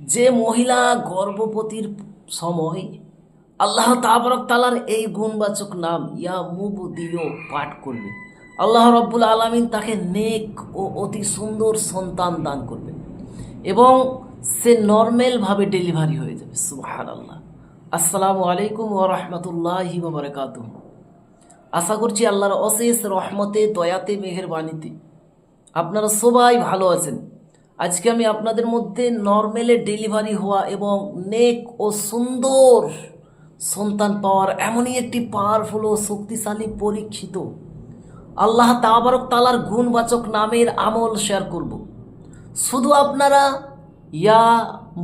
যে মহিলা গর্ভবতীর সময় আল্লাহ তাবরক তালার এই গুণবাচক নাম ইয়া মুবদিও পাঠ করবে। আল্লাহ রব্বুল আলমিন তাকে নেক ও অতি সুন্দর সন্তান দান করবেন এবং সে নর্মেলভাবে ডেলিভারি হয়ে যাবে। সুহান আল্লাহ আসসালামু আলাইকুম ও রহমতুল্লাহি বারকাত আশা করছি আল্লাহর অশেষ রহমতে, দয়াতে মেহের বাণীতে আপনারা সবাই ভালো আছেন। আজকে আমি আপনাদের মধ্যে নর্মেলে ডেলিভারি হওয়া এবং নেক ও সুন্দর সন্তান পাওয়ার এমনই একটি পাওয়ারফুল ও শক্তিশালী পরীক্ষিত। আল্লাহ তাবারক তালার গুণবাচক নামের আমল শেয়ার করব। শুধু আপনারা ইয়া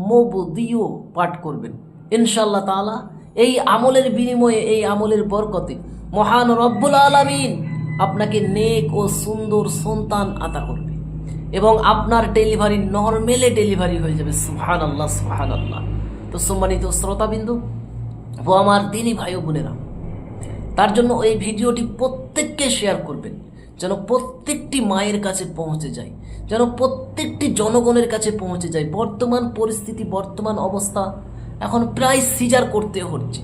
মোবদিও পাঠ করবেন। ইনশাল্লাহ তাআলা এই আমলের বিনিময়ে, এই আমলের বরকতে মহান রব্বুল আলামিন আপনাকে নেক ও সুন্দর সন্তান আতা করবে। এবং আপনার ডেলিভারি নর্মেলে ডেলিভারি হয়ে যাবে। সুহান আল্লাহ সুহান আল্লাহ তো সম্মানিত শ্রোতাবিন্দু, ও আমার দিনী ভাই বোনেরা, তার জন্য এই ভিডিওটি প্রত্যেককে শেয়ার করবেন, যেন প্রত্যেকটি মায়ের কাছে পৌঁছে যায়, যেন প্রত্যেকটি জনগণের কাছে পৌঁছে যায়। বর্তমান পরিস্থিতি, বর্তমান অবস্থা এখন প্রায় সিজার করতে হচ্ছে।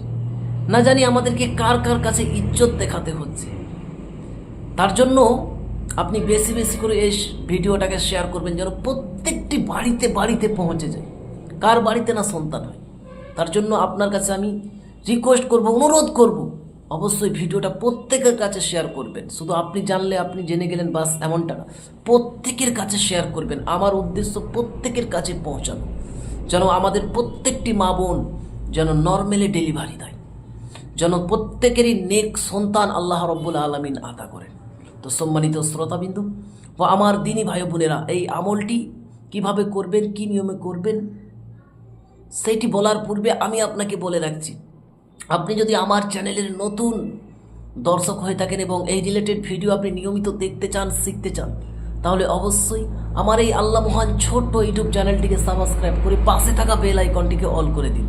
না জানি আমাদেরকে কার কার কাছে ইজ্জত দেখাতে হচ্ছে। তার জন্য আপনি বেশি বেশি করে এই ভিডিওটাকে শেয়ার করবেন যেন প্রত্যেকটি বাড়িতে বাড়িতে পৌঁছে যায়। কার বাড়িতে না সন্তান হয়? তার জন্য আপনার কাছে আমি রিকোয়েস্ট করব, অনুরোধ করব, অবশ্যই ভিডিওটা প্রত্যেকের কাছে শেয়ার করবেন। শুধু আপনি জানলে আপনি জেনে গেলেন, বাস এমনটা না। প্রত্যেকের কাছে শেয়ার করবেন। আমার উদ্দেশ্য প্রত্যেকের কাছে পৌঁছানো। যেন আমাদের প্রত্যেকটি মা বোন যেন নর্মালি ডেলিভারি দেয়। যেন প্রত্যেকেরই নেক সন্তান আল্লাহ রব্বুল আলমিন আদা করেন। তো সম্মানিত শ্রোতাবিন্দু ও আমার দিনী ভাই বোনেরা, এই আমলটি কীভাবে করবেন, কি নিয়মে করবেন সেটি বলার পূর্বে আমি আপনাকে বলে রাখছি। আপনি যদি আমার চ্যানেলের নতুন দর্শক হয়ে থাকেন এবং এই রিলেটেড ভিডিও আপনি নিয়মিত দেখতে চান, শিখতে চান, তাহলে অবশ্যই আমার এই আল্লাহ মহান ছোট্ট ইউটিউব চ্যানেলটিকে সাবস্ক্রাইব করে পাশে থাকা বেল আইকনটিকে অল করে দিন।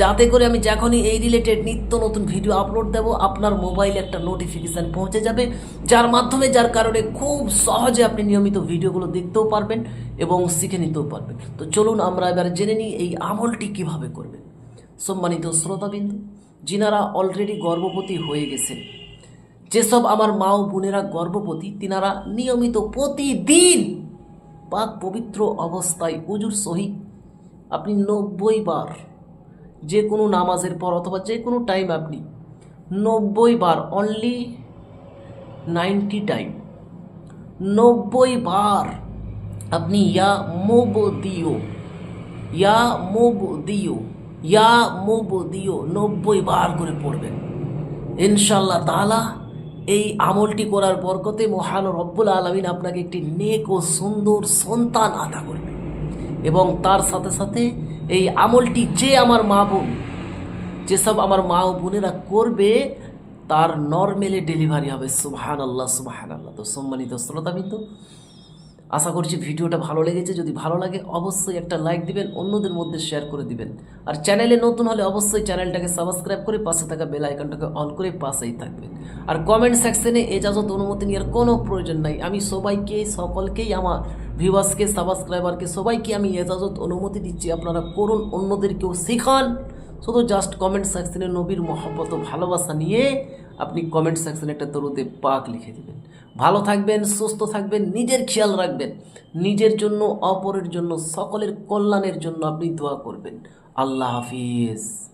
যাতে করে আমি যখনই এই রিলেটেড নিত্য নতুন ভিডিও আপলোড দেব, আপনার মোবাইলে একটা নোটিফিকেশান পৌঁছে যাবে, যার মাধ্যমে যার কারণে খুব সহজে আপনি নিয়মিত ভিডিওগুলো দেখতেও পারবেন এবং শিখে নিতেও পারবেন। তো চলুন আমরা এবার জেনে নিই এই আমলটি কীভাবে করবেন। সম্মানিত শ্রোতাবিন্দু, যিনারা অলরেডি গর্ভবতী হয়ে গেছেন, যেসব আমার মা ও বোনেরা গর্ভবতী, তিনারা নিয়মিত প্রতিদিন পাক পবিত্র অবস্থায় উজুর সহিত আপনি নব্বই বার যে কোনো নামাজের পর অথবা যে কোনো টাইম আপনি নব্বই বার অনলি নাইনটি টাইম নব্বই বার আপনি ইয়া মোব দিও, ইয়া মোব দিও, ইয়া মোব দিও, নব্বই বার করে পড়বেন। ইনশাল্লাহ তাআলা এই আমলটি করার বরকতে মহান রব্বুল আলমিন আপনাকে একটি নেক ও সুন্দর সন্তান আদা করবে। এবং তার সাথে সাথে এই আমলটি যে আমার মা বোন যেসব আমার মা ও বোনেরা করবে, তার নর্মেলে ডেলিভারি হবে। সুবাহান আল্লাহ সুবাহান আল্লাহ তো সম্মানিত শ্রোতাবিন্দু আশা করছি ভিডিওটা ভালো লেগেছে। যদি ভালো লাগে, অবশ্যই একটা লাইক দিবেন, অন্যদের মধ্যে শেয়ার করে দিবেন। আর চ্যানেলে নতুন হলে অবশ্যই চ্যানেলটাকে সাবস্ক্রাইব করে পাশে থাকা বেল আইকনটাকে অন করে পাশেই থাকবেন। আর কমেন্ট সেকশনে এজাজত অনুমতি নেওয়ার কোনো প্রয়োজন নাই। আমি সবাইকে সকলকেই, আমার ভিউয়ার্সকে সাবস্ক্রাইবারকে সবাইকে আমি এজাজত অনুমতি দিচ্ছি। আপনারা করুন, অন্যদেরকেও শেখান। শুধু জাস্ট কমেন্ট সেকশনে নবীর মহব্বত ভালোবাসা নিয়ে আপনি কমেন্ট সেকশানে একটা তরুতে পাক লিখে দেবেন। ভালো থাকবেন, সুস্থ থাকবেন, নিজের খেয়াল রাখবেন। নিজের জন্য, অপরের জন্য, সকলের কল্যাণের জন্য আপনি দোয়া করবেন। আল্লাহ হাফিজ।